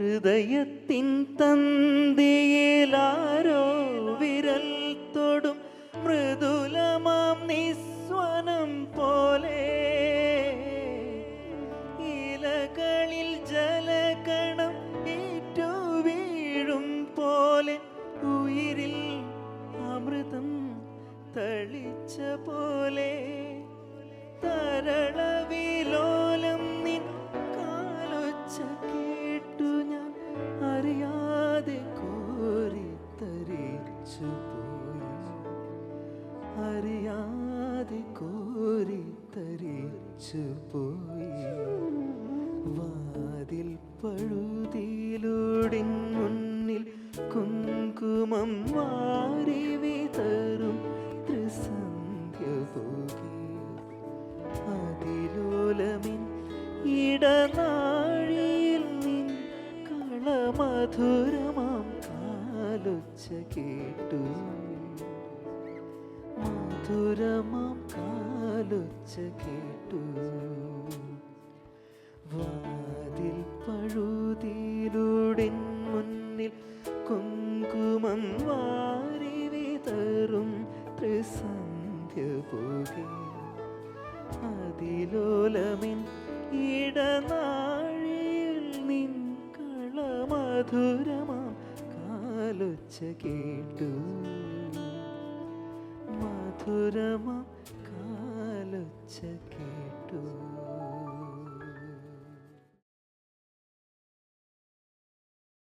ഹൃദയത്തിൻ തന്തിയിലാരോ വിരൽ തൊടും മൃദുലമാം നിസ്വനം പോലെ. ഇലകളിൽ ജലകണം ഏറ്റു വീഴും പോലെ. ഉയിരിൽ അമൃതം തളിച്ച പോലെ. തരളവിലോലം പോയി. അറിയാതെ കോരിത്തരിച്ചു പോയി. വാതിൽ പഴുതിയിലൂടെ മുന്നിൽ കുങ്കുമം വാരി വിതറും ത്രിസന്ധ്യ പോകി അതിലോലമിൻ ഇടനാഴിയിൽ നിൻ കളമധുരമാം കാലൊച്ച കേട്ടു. മധുരമാം കാലൊച്ച കേട്ടു. വാതിൽ പഴുതിയിലൂടെ മുന്നിൽ കുങ്കുമം വാരി വിതറും ത്രിസന്ധ്യ പോകെ. അതിലോലമിൻ ഇടനാഴിയിൽ നിൻ കളമധുരമാം കാലൊച്ച കേട്ടു. മധുരമ കാലൊച്ച കേട്ടു